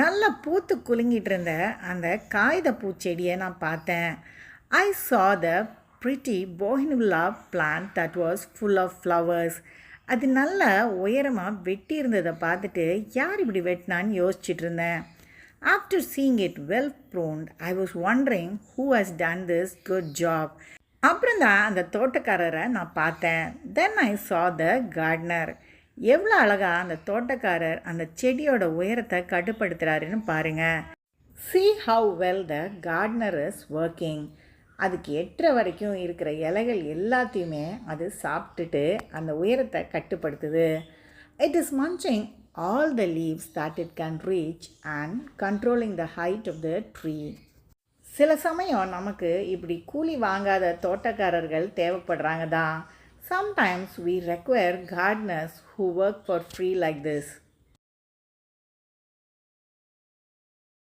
நல்லா பூத்து குலுங்கிட்டு இருந்த அந்த காகித பூச்செடியை நான் பார்த்தேன். I saw the pretty bougainvillea plant that was full of flowers அது நல்ல உயரமாக வெட்டி இருந்ததை பார்த்துட்டு யார் இப்படி வெட்டினான்னு யோசிச்சுட்டு இருந்தேன். After seeing it well pruned I was wondering who has done this good job அப்புறம் தான் அந்த தோட்டக்காரரை நான் பார்த்தேன். தென் ஐ சா த கார்டனர் எவ்வளோ அழகாக அந்த தோட்டக்காரர் அந்த செடியோட உயரத்தை கட்டுப்படுத்துகிறாருன்னு பாருங்கள் see how well the gardener is working அதுக்கு எட்டுற வரைக்கும் இருக்கிற இலைகள் எல்லாத்தையுமே அது சாப்பிட்டுட்டு அந்த உயரத்தை கட்டுப்படுத்துது. It is munching all the leaves that it can reach and controlling the height of the tree. சில சமயம் நமக்கு இப்படி கூலி வாங்காத தோட்டக்காரர்கள் தேவைப்படுறாங்க தான். Sometimes we require gardeners who work for free like this.